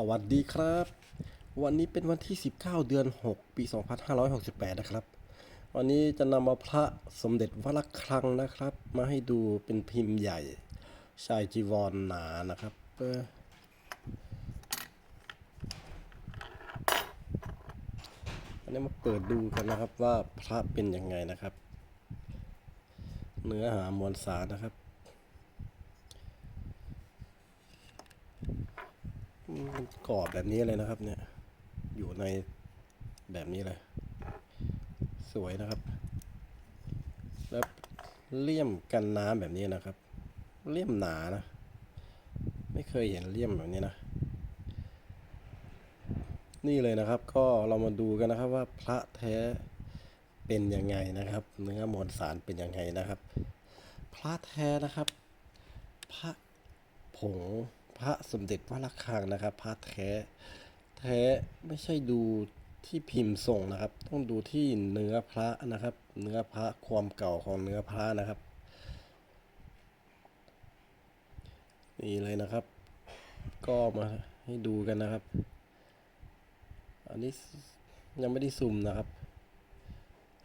สวัสดีครับ วันนี้เป็นวันที่ 19 เดือน 6 ปี 2568 นะครับ วันนี้จะนำเอาพระสมเด็จวัดระฆังนะครับ มาให้ดูเป็นพิมพ์ใหญ่ชายจีวรหนานะครับอันนี้มาเปิดดูกันนะครับว่าพระเป็นยังไงนะครับ เนื้อหามวลสารนะครับ มันกรอบแบบนี้เลยนะครับเนี่ย อยู่ในแบบนี้เลย สวยนะครับ แล้วเลี่ยมกันน้ำแบบนี้นะครับ เลี่ยมหนานะ ไม่เคยเห็นเลี่ยมแบบนี้นะ นี่เลยนะครับ ก็เรามาดูกันนะครับว่าพระแท้เป็นยังไงนะครับ เนื้อมวลสารเป็นยังไงนะครับ พระแท้นะครับ พระผง พระสมเด็จวัดระฆังนะครับ พระแท้ แท้ไม่ใช่ดูที่พิมพ์ทรงนะครับ ต้องดูที่เนื้อพระนะครับ เนื้อพระความเก่าของเนื้อพระนะครับนี่เลยนะครับ ก็มาให้ดูกันนะครับ อันนี้ยังไม่ได้ซูมนะครับ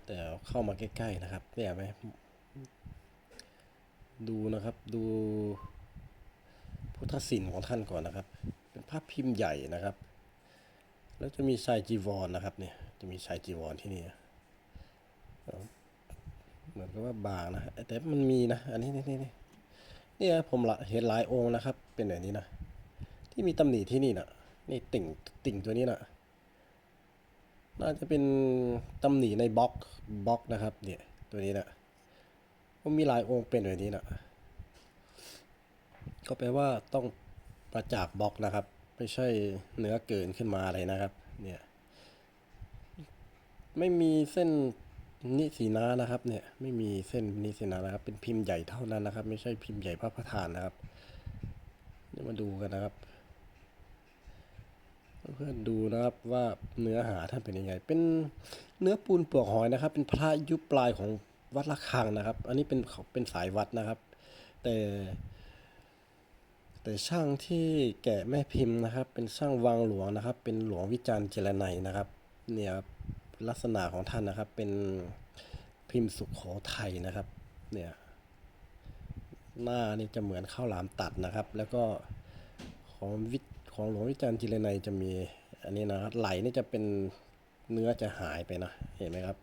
แต่เอาเข้ามาใกล้ๆนะครับเนี่ยไหมดูนะครับดู พุทธศิลป์ของท่านก่อนนะครับ เป็นภาพพิมพ์ใหญ่นะครับ แล้วจะมีชายจีวรนะครับเนี่ยจะมีชายจีวรที่นี่เหมือนกับว่าบางนะแต่มันมีนะอันนี้นี่นี่นี่นี่ผมละเห็นหลายองค์นะครับ เป็นแบบนี้นะที่มีตำหนิที่นี่นะนี่ติ่งติ่งตัวนี้นะน่าจะเป็นตำหนิในบล็อกบล็อกนะครับ เนี่ยตัวนี้นะมันมีหลายองค์เป็นแบบนี้นะ ก็แปลว่าต้องประจากบล็อกนะครับ ไม่ใช่เนื้อเกินขึ้นมาอะไรนะครับ เนี่ย ไม่มีเส้นนิสีนานะครับ เนี่ย ไม่มีเส้นนิสีนานะครับ เป็นพิมพ์ใหญ่เท่านั้นนะครับ ไม่ใช่พิมพ์ใหญ่พระประธานนะครับเดี๋ยวมาดูกันนะครับ เพื่อนดูนะครับว่าเนื้อหาท่านเป็นยังไง เป็นเนื้อปูนเปลือกหอยนะครับ เป็นพระยุคปลายของวัดระฆังนะครับ อันนี้เป็นเป็นสายวัดนะครับ แต่ แต่ช่างที่แกะแม่พิมพ์นะครับ เป็นช่างวังหลวงนะครับ เป็นหลวงวิจารณ์เจรไนนะครับ เนี่ยครับลักษณะของท่านนะครับ เป็นพิมพ์สุขโขทัยนะครับ เนี่ยหน้านี่จะเหมือนข้าวหลามตัดนะครับ แล้วก็ของวิของหลวงวิจารณ์จิรนัยจะมีอันนี้นะครับไหลนี่จะเป็นเนื้อจะหายไปนะเห็นไหมครับ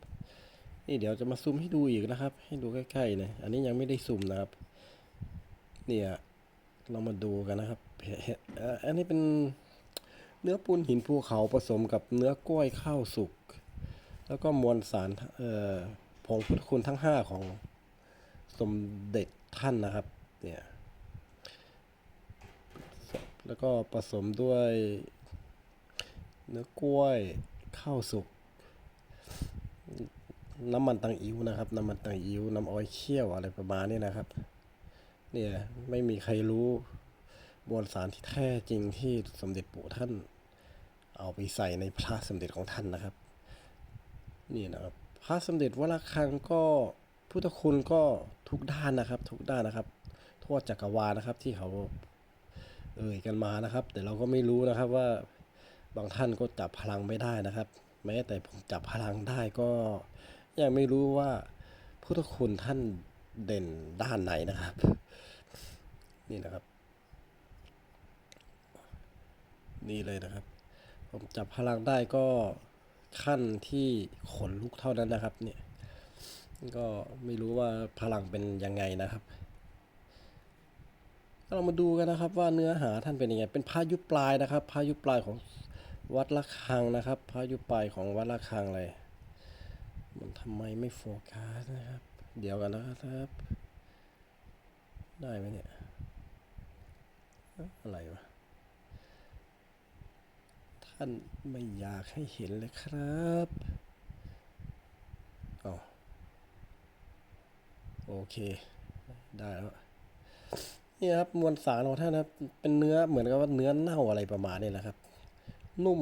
นี่เดี๋ยวจะมาซูมให้ดูอีกนะครับ ให้ดูใกล้ๆเลยอันนี้ยังไม่ได้ซูมนะครับ เนี่ย เรามาดูกันนะครับเห็นอันนี้เป็นเนื้อปูนหินภูเขาผสมกับเนื้อกล้วยข้าวสุก แล้วก็มวลสารเอ่อผงพุทธคุณทั้งห้าของสมเด็จท่านนะครับเนี่ยแล้วก็ผสมด้วยเนื้อกล้วยข้าวสุก น้ำมันตังอิ้วนะครับ น้ำมันตังอิ้วน้ำอ้อยเคี่ยวอะไรประมาณนี้นะครับ เนี่ยไม่มีใครรู้มวลสารที่แท้จริงที่สมเด็จปู่ท่าน เอาไปใส่ในพระสมเด็จของท่านนะครับ นี่นะครับ พระสมเด็จวรคังก็พุทธคุณก็ทุกด้านนะครับ ทุกด้านนะครับ ทั่วจักรวาลนะครับที่เขาเอ่ยกันมานะครับ แต่เราก็ไม่รู้นะครับว่าบางท่านก็จับพลังไม่ได้นะครับ แม้แต่ผมจับพลังได้ก็ยังไม่รู้ว่าพุทธคุณท่านเด่นด้านไหนนะครับ นี่นะครับ นี่เลยนะครับ ผมจับพลังได้ก็ขั้นที่ขนลุกเท่านั้นนะครับ เนี่ย ก็ไม่รู้ว่าพลังเป็นยังไงนะครับเรามาดูกันนะครับว่าเนื้อหาท่านเป็นยังไง เป็นพายุปลายนะครับ พายุปลายของวัดระฆังนะครับ พายุปลายของวัดระฆังเลย มันทำไมไม่โฟกัสนะครับ เดี๋ยวกันนะครับ ได้ไหมเนี่ย อะไรวะ ท่านไม่อยากให้เห็นเลยครับเอโอเค ได้แล้วนี่ครับมวลสารของท่านนะเป็นเนื้อเหมือนกับว่าเนื้อเน่าอะไรประมาณนี้แหละครับ นุ่ม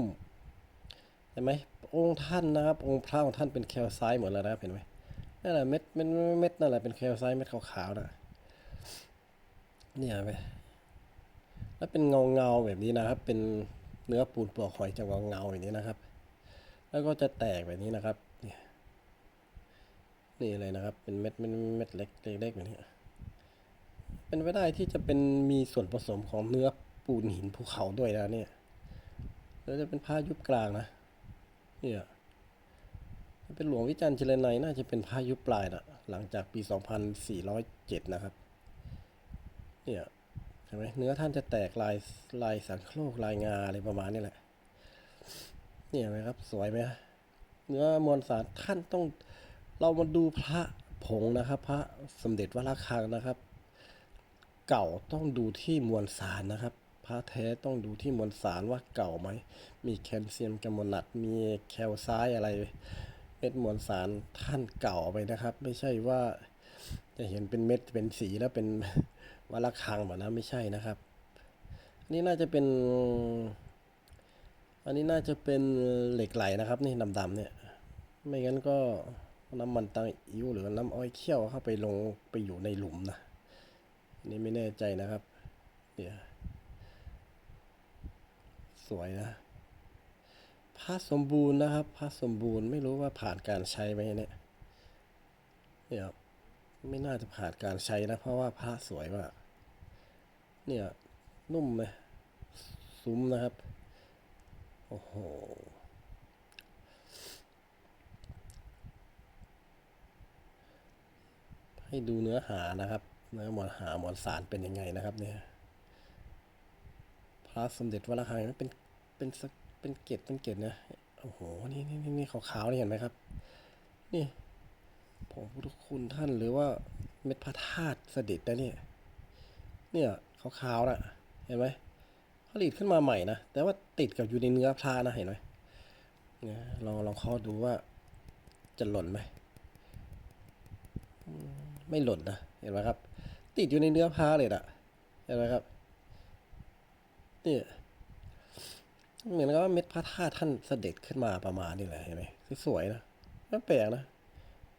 เห็นไหมองค์ท่านนะครับ องค์พระของท่านเป็นแคลไซต์หมดแล้วนะครับเห็นไหมนั่นแหละเม็ดเม็ดเม็ดนั่นแหละเป็นแคลไซต์เม็ดขาวๆนะเนี่ยไหม แล้วเป็นเงาเงาแบบนี้นะครับ เป็นเนื้อปูนเปลือกหอยจะเงาๆอย่างนี้นะครับ แล้วก็จะแตกแบบนี้นะครับ นี่นี่เลยนะครับ เป็นเม็ดเม็ดเม็ดเล็กเล็กๆแบบนี้ เป็นไปได้ที่จะเป็นมีส่วนผสมของเนื้อปูนหินภูเขาด้วยนะเนี่ย แล้วจะเป็นผ้ายุบกลางนะ เนี่ยเป็นหลวงวิจันทร์เจริญในน่าจะเป็นผ้ายุบปลายนะหลังจากปี 2407 นะครับ เนี่ย เห็นไหมเนื้อท่านจะแตกลายลายสังโครกลายงาอะไรประมาณนี้แหละนี่เห็นไหมครับ สวยไหมเนื้อมวลสารท่านต้อง เรามาดูพระผงนะครับ พระสมเด็จวัดระฆังนะครับ เก่าต้องดูที่มวลสารนะครับ พระแท้ต้องดูที่มวลสารว่าเก่าไหมมีแคลเซียมกัมมันนัตมีแคลไซด์อะไรเม็ดมวลสารท่านเก่าไปนะครับ ไม่ใช่ว่าจะเห็นเป็นเม็ดเป็นสีแล้วเป็น วัดระฆังแบบนั้นไม่ใช่นะครับ อันนี้น่าจะเป็น อันนี้น่าจะเป็นเหล็กไหลนะครับนี่ดำๆเนี่ยไม่งั้นก็น้ำมันตังอิ้วหรือน้ำอ้อยเคี่ยวเข้าไปลงไปอยู่ในหลุมนะอันนี้ไม่แน่ใจนะครับเนี่ยสวยนะผ้าสมบูรณ์นะครับผ้าสมบูรณ์ไม่รู้ว่าผ่านการใช้ไหมเนี่ยเนี่ยครับ ไม่น่าจะผ่านการใช้นะ เพราะว่าผ้าสวยมากเนี่ย นุ่มไหมซุ้มนะครับ โอ้โห ให้ดูเนื้อหานะครับ เนื้อมวลหาหมวลสารเป็นยังไงนะครับ เนี่ยพระสมเด็จวัดระฆังเป็นเป็นสักเป็นเกล็ดเป็นเกล็ดนะโอ้โหนี่นี่นี่นี่ขาวๆนี่เห็นไหมครับ นี่ ผงพุทธคุณท่านหรือว่าเม็ดพระธาตุเสด็จนะเนี่ย เนี่ยขาวๆนะเห็นไหมผลิตขึ้นมาใหม่นะ แต่ว่าติดกับอยู่ในเนื้อพระนะเห็นไหมเนี่ยลองลองเคอดูว่าจะหล่นไหมไม่หล่นนะเห็นไหมครับ ติดอยู่ในเนื้อพระเลยอะเห็นไหมครับเนี่ยเหมือนกับว่าเม็ดพระธาตุท่านเสด็จขึ้นมาประมาณนี่แหละเห็นไหมสวยนะไม่แปลกนะ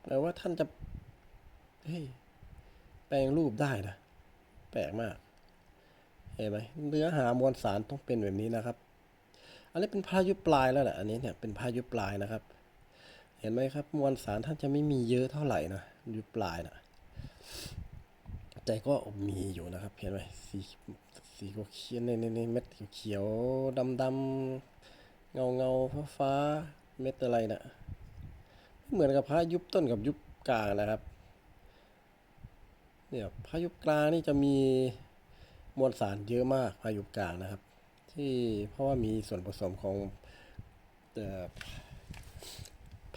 แปลว่าท่านจะเฮ้ยแปลงรูปได้นะ แปลกมาก เห็นไหมเนื้อหามวลสารต้องเป็นแบบนี้นะครับ อันนี้เป็นพายุปลายแล้วแหละอันนี้เนี่ยเป็นพายุปลายนะครับ เห็นไหมครับ มวลสารท่านจะไม่มีเยอะเท่าไหร่นะยุปลายนะแต่ก็มีอยู่นะครับ เห็นไหมสีสีเขียวในในในเม็ดเขียวดำดำเงาเงาฟ้าฟ้าเม็ดอะไรนะ เหมือนกับพายุบต้นกับยุบกลางนะครับเนี่ยพายุกลางนี่จะมีมวลสารเยอะมากพายุกลางนะครับ ที่เพราะว่ามีส่วนผสมของ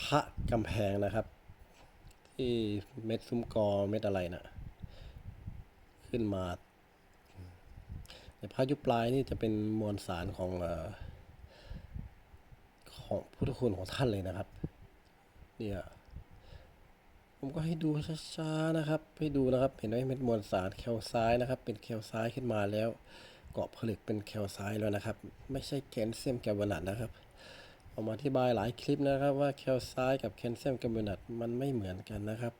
พระกำแพงนะครับ ที่เม็ดซุ้มกอเม็ดอะไรนะขึ้นมาแต่พายุปลายนี่จะเป็นมวลสารของเอ่อของพุทธคุณของท่านเลยนะครับ เนี่ยผมก็ให้ดูช้าๆนะครับ ให้ดูนะครับ เห็นไหมเม็ดมวลสารแคลไซด์นะครับ เป็นแคลไซด์ขึ้นมาแล้ว เกาะผลึกเป็นแคลไซด์แล้วนะครับ ไม่ใช่แคลเซียมแกลวนัตนะครับผมอธิบายหลายคลิปนะครับว่าแคลไซด์กับแคลเซียมแกลวนัตมันไม่เหมือนกันนะครับ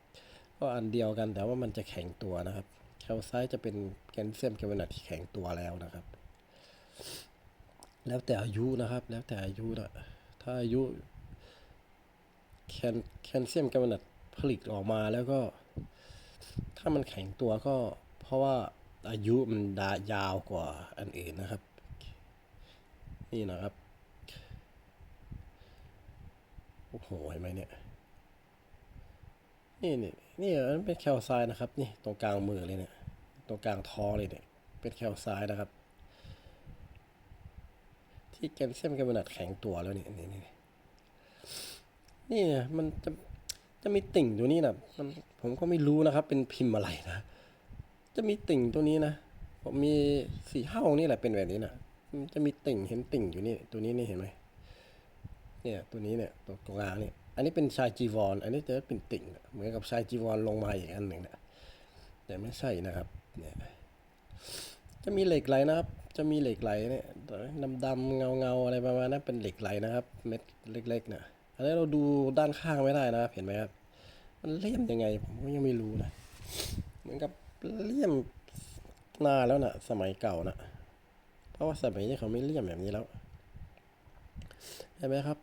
ก็อันเดียวกันแต่ว่ามันจะแข็งตัวนะครับแคลไซด์จะเป็นแคลเซียมแกลวนัตที่แข็งตัวแล้วนะครับ แล้วแต่อายุนะครับ แล้วแต่อายุนะถ้าอายุ แคลแคลเซียมแกลวานัตผลิตออกมาแล้วก็ ถ้ามันแข็งตัวก็ เพราะว่าอายุมันดายาวกว่าอันอื่นนะครับ นี่นะครับโอ้โหเห็นไหมเนี่ยนี่นี่นี่มันเป็นแคลไซด์นะครับ นี่ตรงกลางมือเลยเนี่ยตรงกลางท้องเลยเนี่ยเป็นแคลไซด์นะครับ ที่แคลเซียมแกลวานัตแข็งตัวแล้วนี่นี่นี่ นี่มันจะจะมีติ่งตัวนี้นะมันผมก็ไม่รู้นะครับ เป็นพิมพ์อะไรนะ จะมีติ่งตัวนี้นะผมมีสีห้าองนี่แหละเป็นแบบนี้นะมันจะมีติ่งเห็นติ่งอยู่นี่ ตัวนี้นี่เห็นไหมเนี่ย ตัวนี้เนี่ยตัวกลางเนี่ย อันนี้เป็นชายจีวรอันนี้จะเป็นติ่งเหมือนกับชายจีวรลงมาอีกอันหนึ่งนะแต่ไม่ใช่นะครับ เนี่ยจะมีเหล็กไหลนะครับ จะมีเหล็กไหลเนี่ยดำดำๆเงาเงาๆอะไรประมาณนั้นเป็นเหล็กไหลนะครับ เม็ดเล็กๆนะอั นนี้เราดูด้านข้างไม่ได้นะเห็นไหมครับ มันเลี่ยมยังไงผมก็ยังไม่รู้นะ เหมือนกับเลี่ยมนานแล้วนะสมัยเก่านะเพราะว่าสมัยนี้เขาไม่เลี่ยมแบบนี้แล้วเห็นไหมครับ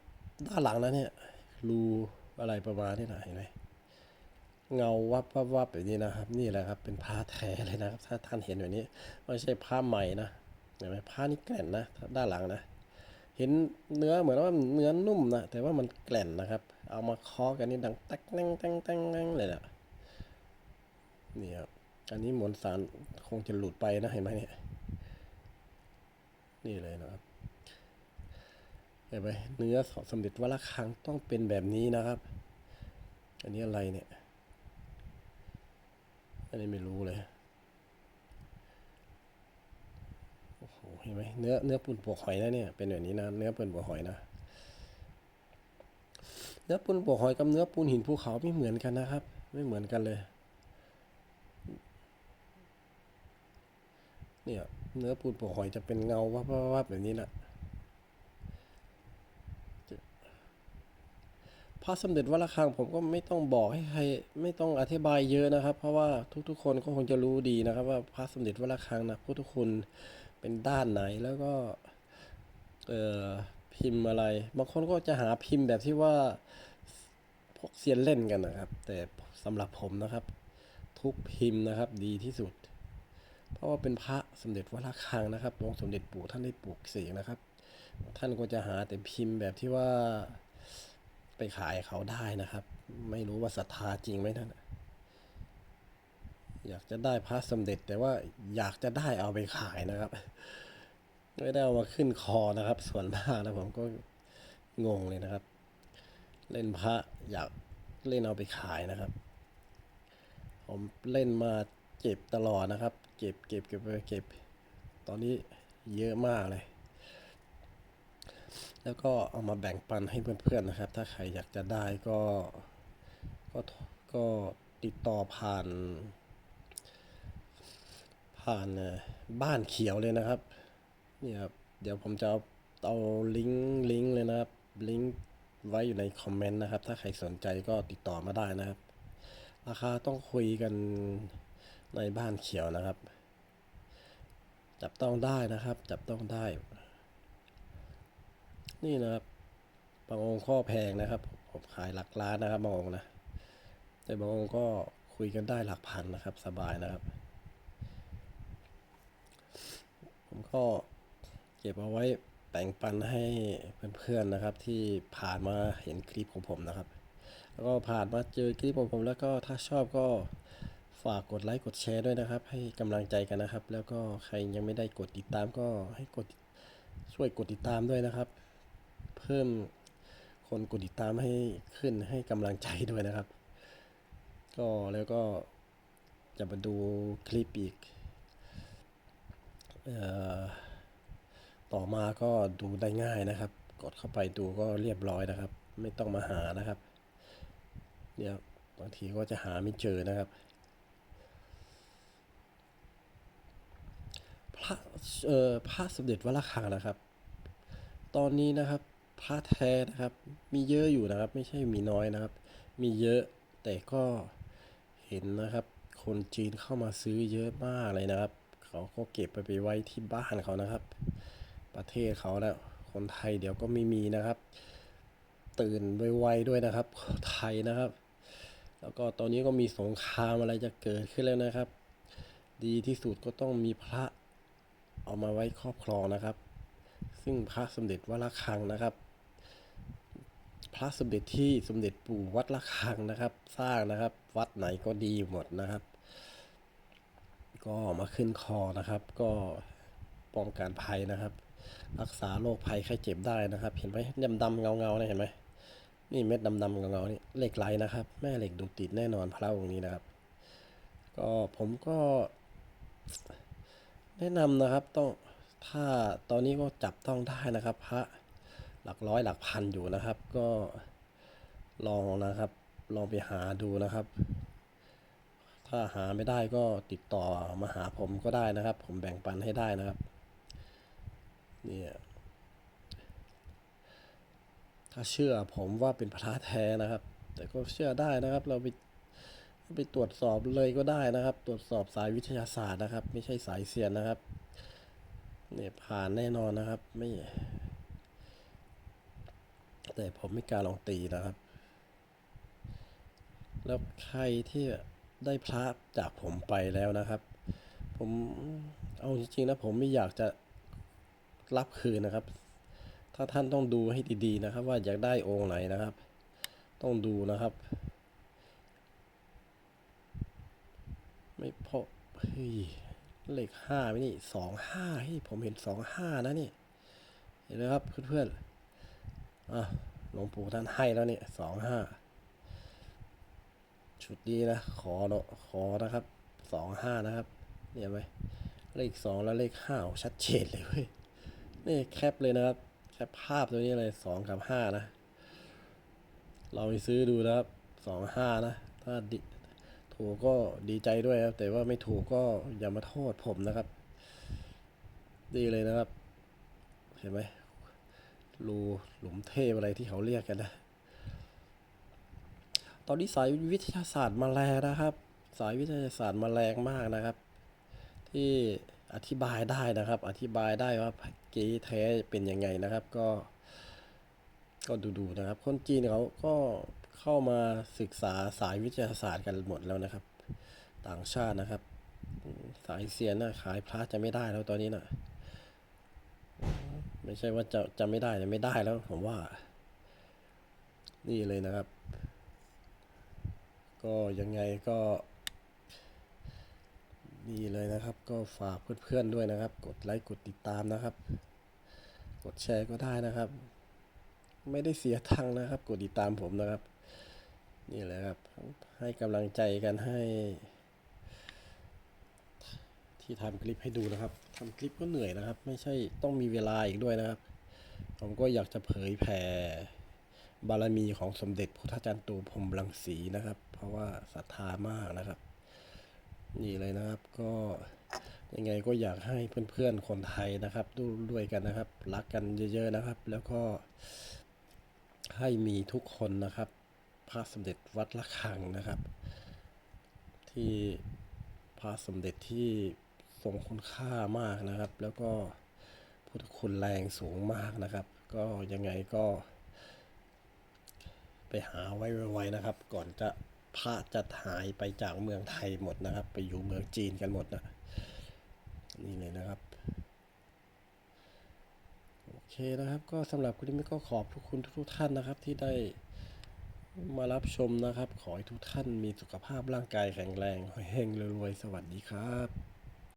ด้านหลังนั้นเนี่ยรูอะไรประมาณนี้นะเห็นไหมเงาวับวับวับแบบนี้นะครับ นี่แหละครับ เป็นผ้าแท้เลยนะครับ ถ้าท่านเห็นแบบนี้ไม่ใช่ผ้าใหม่นะเห็นไหมผ้านี่แกร่นนะด้านหลังนะ เห็นเนื้อเหมือนว่าเนื้อนุ่มนะแต่ว่ามันแกร่นนะครับ เอามาเคาะกันนี่ดังตักแตงแตงแตงแตงเลยนะนี่ครับอันนี้มวลสารคงจะหลุดไปนะเห็นไหมเนี่ยนี่เลยนะครับเห็นไหมเนื้อสมเด็จวัดระฆังต้องเป็นแบบนี้นะครับ อันนี้อะไรเนี่ย อันนี้ไม่รู้เลย โอ้โห เห็นไหมเนื้อเนื้อปูนปวกหอยนะเนี่ยเป็นแบบนี้นะเนื้อปูนปวกหอยนะ เนื้อปูนปวกหอยกับเนื้อปูนหินภูเขาไม่เหมือนกันนะครับ ไม่เหมือนกันเลย เนี่ยเนื้อปูนปวกหอยจะเป็นเงาวับวับวับแบบนี้นะพระสมเด็จวัดระฆังผมก็ไม่ต้องบอกให้ใครไม่ต้องอธิบายเยอะนะครับ เพราะว่าทุกๆ คนก็คงจะรู้ดีนะครับ ว่าพระสมเด็จวัดระฆังนะพุทธคุณ เป็นด้านไหนแล้วก็เอ่อพิมพ์อะไร บางคนก็จะหาพิมพ์แบบที่ว่าพวกเซียนเล่นกันนะครับ แต่สำหรับผมนะครับ ทุกพิมพ์นะครับดีที่สุด เพราะว่าเป็นพระสมเด็จวัดระฆังนะครับองค์สมเด็จปู่ท่านได้ปลูกเสกนะครับ ท่านก็จะหาแต่พิมพ์แบบที่ว่าไปขายเขาได้นะครับ ไม่รู้ว่าศรัทธาจริงไหมท่าน อยากจะได้พระสมเด็จ แต่ว่าอยากจะได้เอาไปขายนะครับ ไม่ได้เอามาขึ้นคอนะครับ ส่วนมากนะผมก็งงเลยนะครับ เล่นพระอยากเล่นเอาไปขายนะครับ ผมเล่นมาเก็บตลอดนะครับ เก็บเก็บเก็บไปเก็บ ตอนนี้เยอะมากเลย แล้วก็เอามาแบ่งปันให้เพื่อนๆนะครับ ถ้าใครอยากจะได้ก็ก็ก็ติดต่อผ่าน ผ่านบ้านเขียวเลยนะครับนี่ครับเดี๋ยวผมจะเอาเอาลิงก์ลิงก์เลยนะครับลิงก์ไว้อยู่ในคอมเมนต์นะครับ ถ้าใครสนใจก็ติดต่อมาได้นะครับ ราคาต้องคุยกันในบ้านเขียวนะครับ จับต้องได้นะครับ จับต้องได้ นี่นะครับบางองค์ข้อแพงนะครับ ผมขายหลักล้านนะครับบางองค์นะแต่บางองค์ก็คุยกันได้หลักพันนะครับ สบายนะครับ ผมก็เก็บเอาไว้แบ่งปันให้เพื่อนๆนะครับ ที่ผ่านมาเห็นคลิปของผมนะครับ แล้วก็ผ่านมาเจอคลิปของผม แล้วก็ถ้าชอบก็ฝากกดไลค์กดแชร์ด้วยนะครับ ให้กำลังใจกันนะครับ แล้วก็ใครยังไม่ได้กดติดตามก็ให้กดช่วยกดติดตามด้วยนะครับ เพิ่มคนกดติดตามให้ขึ้นให้กำลังใจด้วยนะครับ ก็แล้วก็จะมาดูคลิปอีก ต่อมาก็ดูได้ง่ายนะครับ กดเข้าไปดูก็เรียบร้อยนะครับ ไม่ต้องมาหานะครับเนี่ยบางทีก็จะหาไม่เจอนะครับ พระเอ่อพระสมเด็จวัดระฆังนะครับ ตอนนี้นะครับพระแท้นะครับ มีเยอะอยู่นะครับ ไม่ใช่มีน้อยนะครับ มีเยอะแต่ก็เห็นนะครับ คนจีนเข้ามาซื้อเยอะมากเลยนะครับ เขาก็เก็บไปไปไว้ที่บ้านเขานะครับ ประเทศเขาแล้วคนไทยเดี๋ยวก็ไม่มีนะครับ ตื่นไวๆด้วยนะครับ ไทยนะครับ แล้วก็ตอนนี้ก็มีสงครามอะไรจะเกิดขึ้นแล้วนะครับ ดีที่สุดก็ต้องมีพระเอามาไว้ครอบครองนะครับ ซึ่งพระสมเด็จวัดระฆังนะครับ พระสมเด็จที่สมเด็จปู่วัดระฆังนะครับ สร้างนะครับ วัดไหนก็ดีหมดนะครับ ก็มาขึ้นคอนะครับ ก็ป้องกันภัยนะครับ รักษาโรคภัยไข้เจ็บได้นะครับ เห็นไหมดำดำๆเงาเงาๆเนี่ยเห็นไหมนี่เม็ดดำดำๆเงาเงาๆนี่เหล็กไหลนะครับ แม่เหล็กดูติดแน่นอนพระองค์นี้นะครับ ก็ผมก็ แนะนำนะครับต้องถ้าตอนนี้ก็จับต้องได้นะครับ พระหลักร้อยหลักพันอยู่นะครับ ก็ลองนะครับ ลองไปหาดูนะครับ ถ้าหาไม่ได้ก็ติดต่อมาหาผมก็ได้นะครับ ผมแบ่งปันให้ได้นะครับเนี่ยถ้าเชื่อผมว่าเป็นพระแท้นะครับ แต่ก็เชื่อได้นะครับ เราไปไปตรวจสอบเลยก็ได้นะครับ ตรวจสอบสายวิทยาศาสตร์นะครับ ไม่ใช่สายเสียนนะครับเนี่ยผ่านแน่นอนนะครับไม่ แต่ผมไม่กล้าลองตีนะครับ แล้วใครที่ ได้พระจากผมไปแล้วนะครับ ผมเอาจริงๆนะผมไม่อยากจะรับคืนนะครับ ถ้าท่านต้องดูให้ดีๆนะครับ ว่าอยากได้องค์ไหนนะครับ ต้องดูนะครับ ไม่พอเฮ้ยเลขห้าไหมนี่สองห้าเฮ้ยผมเห็นสองห้านะนี่เห็นไหมครับเพื่อนๆอะหลวงปู่ท่านให้แล้วเนี่ยสองห้า ชุดนี้นะ ขอเนาะขอนะครับสองห้านะครับ เนี่ยไหมเลขสองแล้วเลขห้าชัดเจนเลยเว้ยนี่แคปเลยนะครับ แคปภาพตัวนี้เลยสองกับห้านะ เราไปซื้อดูนะครับสองห้านะ ถ้าดิถูกก็ดีใจด้วยครับ แต่ว่าไม่ถูกก็อย่ามาโทษผมนะครับ ดีเลยนะครับ เห็นไหมรูหลุมเทพอะไรที่เขาเรียกกันนะ ตอนนี้สายวิทยาศาสตร์มาแรงนะครับ สายวิทยาศาสตร์มาแรงมากนะครับ ที่อธิบายได้นะครับ อธิบายได้ว่าเก๊แท้เป็นยังไงนะครับ ก็ ก็ดูๆนะครับ คนจีนเขาก็เข้ามาศึกษาสายวิทยาศาสตร์กันหมดแล้วนะครับ ต่างชาตินะครับ สายเซียนนะขายพระจะไม่ได้แล้วตอนนี้นะไม่ใช่ว่าจะจะไม่ได้แต่ไม่ได้แล้วผมว่า นี่เลยนะครับ ก็ยังไงก็ นี่เลยนะครับ ก็ฝากเพื่อนๆด้วยนะครับ กดไลค์กดติดตามนะครับ กดแชร์ก็ได้นะครับ ไม่ได้เสียตังนะครับ กดติดตามผมนะครับ นี่แหละครับ ให้กำลังใจกันให้ ที่ทำคลิปให้ดูนะครับทำคลิปก็เหนื่อยนะครับ ไม่ใช่ต้องมีเวลาอีกด้วยนะครับ ผมก็อยากจะเผยแผ่ บารมีของสมเด็จพุทธจารย์ตูพรมรังสีนะครับ เพราะว่าศรัทธามากนะครับ นี่เลยนะครับก็ยังไงก็อยากให้เพื่อนๆคนไทยนะครับดูด้วยกันนะครับ รักกันเยอะๆนะครับ แล้วก็ให้มีทุกคนนะครับ พระสมเด็จวัดละคังนะครับ ที่พระสมเด็จที่ทรงคุณค่ามากนะครับ แล้วก็พุทธคุณแรงสูงมากนะครับ ก็ยังไงก็ ไปหาไว้ไวๆนะครับ ก่อนจะพระจะหายไปจากเมืองไทยหมดนะครับ ไปอยู่เมืองจีนกันหมดนะนี่เลยนะครับโอเคนะครับ ก็สำหรับคลิปนี้ก็ขอบทุกคุณทุกท่านนะครับ ที่ได้มารับชมนะครับ ขอให้ทุกท่านมีสุขภาพร่างกายแข็งแรงเฮงรวยๆสวัสดีครับ